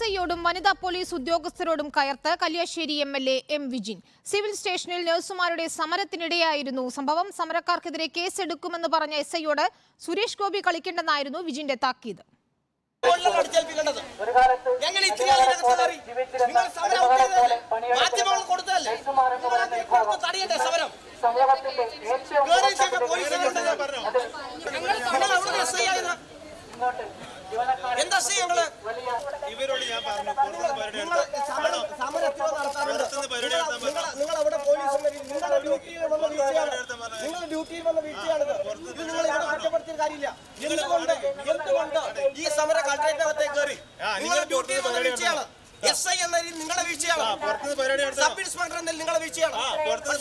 S ഐയോടും വനിതാ police ഉദ്യോഗസ്ഥരോടും കയർത്ത് Kalliasseri M L A M Vijin civil സ്റ്റേഷനിൽ നഴ്സുമാരുടെ സമരത്തിനിടെയായിരുന്നു സംഭവം സമരക്കാർക്കെതിരെ കേസെടുക്കുമെന്ന് പറഞ്ഞ എസ് ഐയോട് സുരേഷ് ഗോപി കളിക്കേണ്ടെന്നായിരുന്നു വിജിന്റെ താക്കീത് ഞങ്ങൾ. നിങ്ങൾ സമരം മാധ്യമങ്ങൾ കൊടുത്തതല്ലേ? സമരം? കയറിയ ഞാൻ പറഞ്ഞു. പുറത്തുനിന്ന് പരിപാടി നിങ്ങൾ അവിടെ പോലീസ് നിങ്ങളുടെ ഡ്യൂട്ടിയിൽ വന്ന വീഴ്ചയാണ്. നിങ്ങളുടെ ഡ്യൂട്ടിയിൽ വന്ന വീഴ്ചയാണിത്. ഇത് നിങ്ങൾ ഇവിടെ മാറ്റപ്പെടുത്തിയ കാര്യമില്ല. എന്തുകൊണ്ട് എന്തുകൊണ്ട് ഈ സമരം കളക്ടറേറ്റിനകത്തേക്ക് കയറി? നിങ്ങളുടെ ഡ്യൂട്ടിയിൽ വന്ന വീഴ്ചയാണ്. എസ് ഐ എന്ന രീതിയിൽ നിങ്ങളുടെ വീഴ്ചയാണ്. സബ് ഇൻസ്പെക്ടർ എന്നതിൽ നിങ്ങളുടെ വീഴ്ചയാണ്? പത്രത്തിൽ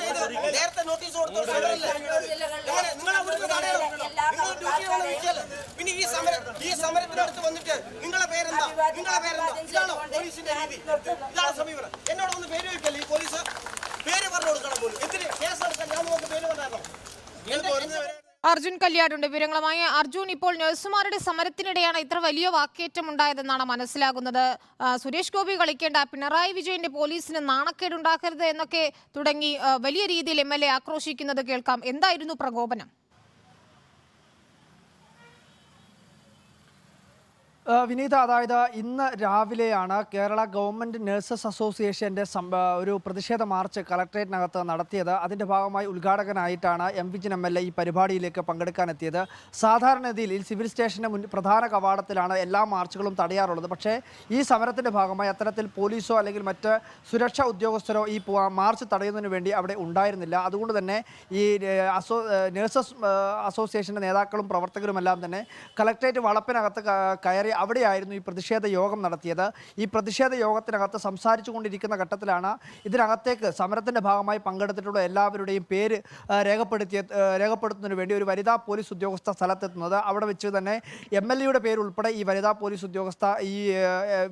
ചെയ്ത് നേരത്തെ നോട്ടീസ് കൊടുത്ത സമരമല്ലേ? എങ്ങനെ? നിങ്ങൾ അവിടുന്ന് തടയണം. നിങ്ങൾ ഡ്യൂട്ടിയിൽ വന്ന വീഴ്ചയല്ലേ? പിന്നെ ഈ സമരം ഈ സമരത്തിനടുത്ത് വന്നിട്ട് നിങ്ങളെ പേരെന്താ? നിങ്ങളെ പേരെന്താ? ഇതാണോ പോലീസിന്റെ രീതി. ഇതാണ് സമീപനം? എന്നോട് ഒന്ന് പേര് ചോദിക്കല്ലേ ഈ പോലീസ്? പേര് പറഞ്ഞു കൊടുക്കണം പോലും. എന്തിന് കേസ് എടുക്കാൻ ഞാൻ നോക്കി പേര് പറഞ്ഞോ നിങ്ങൾ പുറത്തുനിന്ന് പരിപാടി അർജുൻ കല്യാടുണ്ട്. വിവരങ്ങളുമായി അർജുൻ ഇപ്പോൾ നഴ്സുമാരുടെ സമരത്തിനിടെയാണ് ഇത്ര വലിയ വാക്കേറ്റം ഉണ്ടായതെന്നാണ് മനസ്സിലാകുന്നത് സുരേഷ് ഗോപി കളിക്കേണ്ട പിണറായി വിജയന്റെ പോലീസിന് നാണക്കേടുണ്ടാക്കരുത് എന്നൊക്കെ തുടങ്ങി വലിയ രീതിയിൽ എം ആക്രോശിക്കുന്നത് കേൾക്കാം. എന്തായിരുന്നു പ്രകോപനം? വിനീത അതായത് ഇന്ന് രാവിലെയാണ് കേരള ഗവൺമെന്റ് നഴ്സസ് അസോസിയേഷന്റെ ഒരു പ്രതിഷേധ മാർച്ച് കളക്ട്രേറ്റിനകത്ത് നടത്തിയത്. അതിന്റെ ഭാഗമായി ഉദ്ഘാടകനായിട്ടാണ് M Vijin M L A ഈ പരിപാടിയിലേക്ക് പങ്കെടുക്കാനെത്തിയത്. സാധാരണഗതിയിൽ ഈ സിവിൽ സ്റ്റേഷന്റെ മുൻ പ്രധാന കവാടത്തിലാണ് എല്ലാ മാർച്ചുകളും തടയാറുള്ളത്. പക്ഷേ ഈ സമരത്തിന്റെ ഭാഗമായി അത്തരത്തിൽ പോലീസോ അല്ലെങ്കിൽ മറ്റ് സുരക്ഷാ ഉദ്യോഗസ്ഥരോ ഈ മാർച്ച് തടയുന്നതിന് വേണ്ടി അവിടെ ഉണ്ടായിരുന്നില്ല. അതുകൊണ്ട് തന്നെ ഈ അസോ നഴ്സസ് അസോസിയേഷന്റെ നേതാക്കളും പ്രവർത്തകരുമെല്ലാം തന്നെ കളക്ട്രേറ്റ് വളപ്പിനകത്ത് കയറി അവിടെയായിരുന്നു ഈ പ്രതിഷേധ യോഗം നടത്തിയത്. ഈ പ്രതിഷേധ യോഗത്തിനകത്ത് സംസാരിച്ചു കൊണ്ടിരിക്കുന്ന ഘട്ടത്തിലാണ് ഇതിനകത്തേക്ക് സമരത്തിന്റെ ഭാഗമായി പങ്കെടുത്തിട്ടുള്ള എല്ലാവരുടെയും പേര് രേഖപ്പെടുത്തിയ രേഖപ്പെടുത്തുന്നതിന് വേണ്ടി ഒരു വനിതാ പോലീസ് ഉദ്യോഗസ്ഥ സ്ഥലത്തെത്തുന്നത്. അവിടെ വെച്ച് തന്നെ എം എൽ എയുടെ പേരുൾപ്പെടെ ഈ വനിതാ പോലീസ് ഉദ്യോഗസ്ഥ ഈ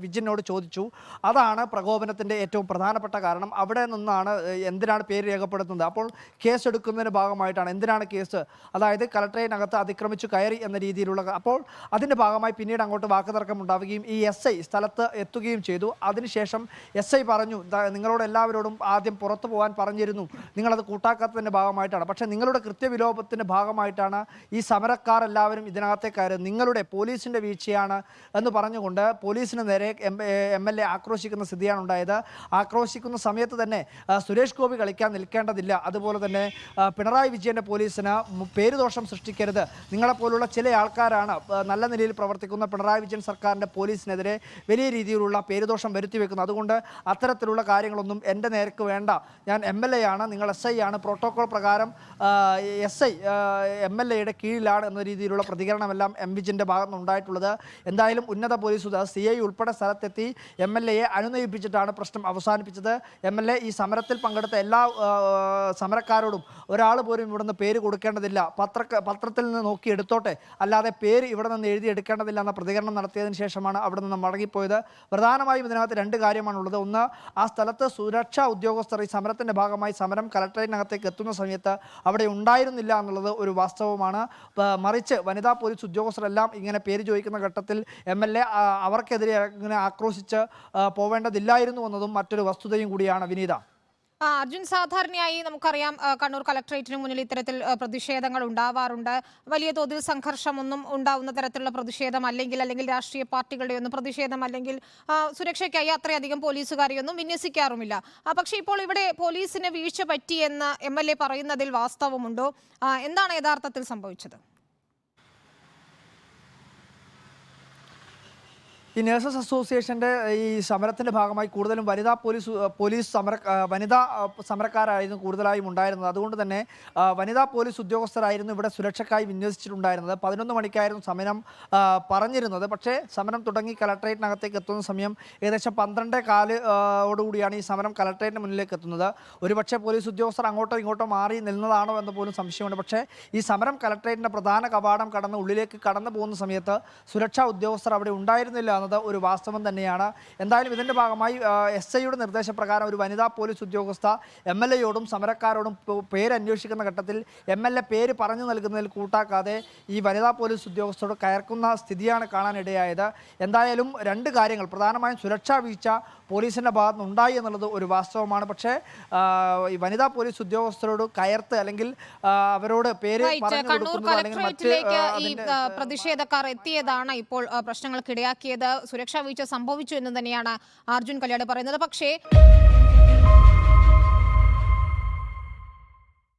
വിജിനോട് ചോദിച്ചു. അതാണ് പ്രകോപനത്തിന്റെ ഏറ്റവും പ്രധാനപ്പെട്ട കാരണം. അവിടെ നിന്നാണ് എന്തിനാണ് പേര് രേഖപ്പെടുത്തുന്നത്? അപ്പോൾ കേസ് എടുക്കുന്നതിന് ഭാഗമായിട്ടാണ്. എന്തിനാണ് കേസ്? അതായത് കലക്ടറേറ്റിനകത്ത് അതിക്രമിച്ചു കയറി എന്ന രീതിയിലുള്ള അപ്പോൾ അതിന്റെ ഭാഗമായി പിന്നീട് അങ്ങോട്ട് വാക്കുതർക്കം ഉണ്ടാവുകയും ഈ എസ് ഐ സ്ഥലത്ത് എത്തുകയും ചെയ്തു. അതിനുശേഷം എസ് ഐ പറഞ്ഞു "ദാ നിങ്ങളോട് എല്ലാവരോടും ആദ്യം പുറത്തു പോകാൻ പറഞ്ഞിരുന്നു. നിങ്ങളത് കൂട്ടാക്കാത്തതിന്റെ ഭാഗമായിട്ടാണ്. പക്ഷേ നിങ്ങളുടെ കൃത്യവിലോപത്തിന്റെ ഭാഗമായിട്ടാണ് ഈ സമരക്കാർ എല്ലാവരും ഇതിനകത്തെ കയറി നിങ്ങളുടെ പോലീസിന്റെ വീഴ്ചയാണ് എന്ന് പറഞ്ഞുകൊണ്ട് പോലീസിന് നേരെ എം എൽ എ ആക്രോശിക്കുന്ന സ്ഥിതിയാണ് ഉണ്ടായത്. ആക്രോശിക്കുന്ന സമയത്ത് തന്നെ സുരേഷ് ഗോപി കളിക്കാൻ നിൽക്കേണ്ടതില്ല. അതുപോലെ തന്നെ പിണറായി വിജയന്റെ പോലീസിന് പേരുദോഷം സൃഷ്ടിക്കരുത്. നിങ്ങളെപ്പോലുള്ള ചില ആൾക്കാരാണ് നല്ല നിലയിൽ പ്രവർത്തിക്കുന്ന പിണറായി വിജയൻ സർക്കാരിന്റെ പോലീസിനെതിരെ വലിയ രീതിയിലുള്ള പേരുദോഷം വരുത്തി വെക്കുന്നു അതുകൊണ്ട് അത്തരത്തിലുള്ള കാര്യങ്ങളൊന്നും എന്റെ നേർക്ക് വേണ്ട. ഞാൻ എം എൽ എ ആണ് നിങ്ങൾ എസ് ഐ ആണ്. പ്രോട്ടോകോൾ പ്രകാരം എസ് ഐ എം എൽ എയുടെ കീഴിലാണ് എന്ന രീതിയിലുള്ള പ്രതികരണമെല്ലാം എം വിജിന്റെ ഭാഗത്ത് നിന്ന് ഉണ്ടായിട്ടുള്ളത്. എന്തായാലും ഉന്നത പോലീസ് സി ഐ ഉൾപ്പെടെ സ്ഥലത്തെത്തി എം എൽ എയെ അനുനയിപ്പിച്ചിട്ടാണ് പ്രശ്നം അവസാനിപ്പിച്ചത്. എം എൽ എ ഈ സമരത്തിൽ പങ്കെടുത്ത എല്ലാ സമരക്കാരോടും ഒരാൾ പോലും ഇവിടുന്ന് പേര് കൊടുക്കേണ്ടതില്ല. പത്ര പത്രത്തിൽ നിന്ന് നോക്കി എടുത്തോട്ടെ. അല്ലാതെ പേര് ഇവിടെ നിന്ന് എഴുതി എടുക്കേണ്ടതില്ല എന്ന പ്രതികരണം നടത്തിയതിന് ശേഷമാണ് അവിടെ നിന്ന് മടങ്ങിപ്പോയത്. പ്രധാനമായും ഇതിനകത്ത് രണ്ട് കാര്യമാണുള്ളത്. ഒന്ന് ആ സ്ഥലത്ത് സുരക്ഷാ ഉദ്യോഗസ്ഥർ ഈ സമരത്തിന്റെ ഭാഗമായി സമരം കലക്ടറേറ്റിനകത്തേക്ക് എത്തുന്ന സമയത്ത് അവിടെ ഉണ്ടായിരുന്നില്ല എന്നുള്ളത് ഒരു വാസ്തവമാണ്. മറിച്ച് വനിതാ പോലീസ് ഉദ്യോഗസ്ഥരെല്ലാം ഇങ്ങനെ പേര് ചോദിക്കുന്ന ഘട്ടത്തിൽ എം എൽ എ അവർക്കെതിരെ ഇങ്ങനെ ആക്രോശിച്ച് പോവേണ്ടതില്ലായിരുന്നു എന്നതും മറ്റൊരു വസ്തുതയും കൂടിയാണ് വിനീത. ആ, അർജുൻ സാധാരണയായി നമുക്കറിയാം കണ്ണൂർ കളക്ടറേറ്റിന് മുന്നിൽ ഇത്തരത്തിൽ പ്രതിഷേധങ്ങൾ ഉണ്ടാവാറുണ്ട്. വലിയ തോതിൽ സംഘർഷമൊന്നും ഉണ്ടാവുന്ന തരത്തിലുള്ള പ്രതിഷേധം അല്ലെങ്കിൽ അല്ലെങ്കിൽ രാഷ്ട്രീയ പാർട്ടികളുടെ ഒന്നും പ്രതിഷേധം അല്ലെങ്കിൽ സുരക്ഷയ്ക്കായി അത്രയധികം പോലീസുകാരെയൊന്നും വിന്യസിക്കാറുമില്ല. പക്ഷേ ഇപ്പോൾ ഇവിടെ പോലീസിന് വീഴ്ച പറ്റിയെന്ന് എം എൽ എ പറയുന്നതിൽ വാസ്തവമുണ്ടോ? എന്താണ് യഥാർത്ഥത്തിൽ സംഭവിച്ചത്? ഈ നഴ്സസ് അസോസിയേഷന്റെ ഈ സമരത്തിന്റെ ഭാഗമായി കൂടുതലും വനിതാ പോലീസ് പോലീസ് സമര വനിതാ സമരക്കാരായിരുന്നു കൂടുതലായും ഉണ്ടായിരുന്നത്. അതുകൊണ്ട് തന്നെ വനിതാ പോലീസ് ഉദ്യോഗസ്ഥരായിരുന്നു ഇവിടെ സുരക്ഷയ്ക്കായി വിന്യസിച്ചിട്ടുണ്ടായിരുന്നത്. പതിനൊന്ന് മണിക്കായിരുന്നു സമരം പറഞ്ഞിരുന്നത്. പക്ഷേ സമരം തുടങ്ങി കലക്ട്രേറ്റിനകത്തേക്ക് എത്തുന്ന സമയം ഏകദേശം പന്ത്രണ്ട് കാലോടുകൂടിയാണ് ഈ സമരം കലക്ട്രേറ്റിന് മുന്നിലേക്ക് എത്തുന്നത്. ഒരുപക്ഷെ പോലീസ് ഉദ്യോഗസ്ഥർ അങ്ങോട്ടോ ഇങ്ങോട്ടോ മാറി നിന്നതാണോ എന്ന് പോലും സംശയമുണ്ട്. പക്ഷേ ഈ സമരം കലക്ട്രേറ്റിന്റെ പ്രധാന കവാടം കടന്ന് ഉള്ളിലേക്ക് കടന്നു പോകുന്ന സമയത്ത് സുരക്ഷാ ഉദ്യോഗസ്ഥർ അവിടെ ഉണ്ടായിരുന്നില്ല എന്നത് ഒരു വാസ്തവം തന്നെയാണ്. എന്തായാലും ഇതിന്റെ ഭാഗമായി എസ് ഐയുടെ നിർദ്ദേശപ്രകാരം ഒരു വനിതാ പോലീസ് ഉദ്യോഗസ്ഥ എം എൽ എയോടും സമരക്കാരോടും പേരന്വേഷിക്കുന്ന പേര് അന്വേഷിക്കുന്ന ഘട്ടത്തിൽ എം എൽ എ പേര് പറഞ്ഞു നൽകുന്നതിൽ കൂട്ടാക്കാതെ ഈ വനിതാ പോലീസ് ഉദ്യോഗസ്ഥരോട് കയർക്കുന്ന സ്ഥിതിയാണ് കാണാനിടയായത്. എന്തായാലും രണ്ട് കാര്യങ്ങൾ. പ്രധാനമായും സുരക്ഷാ വീഴ്ച പോലീസിന്റെ ഭാഗത്ത് നിന്നുണ്ടായി എന്നുള്ളത് ഒരു വാസ്തവമാണ്. പക്ഷേ ഈ വനിതാ പോലീസ് ഉദ്യോഗസ്ഥരോട് കയർത്ത് അല്ലെങ്കിൽ അവരോട് പേര് പറഞ്ഞു കണ്ണൂർ കളക്ടറേറ്റിലേക്ക് ഈ പ്രതിഷേധക്കാർ എത്തിയതാണ് ഇപ്പോൾ പ്രശ്നങ്ങൾക്കിടയാക്കിയത് സുരക്ഷാ വീഴ്ച സംഭവിച്ചു എന്ന് തന്നെയാണ് അർജുൻ കല്യാട് പറയുന്നത്. പക്ഷേ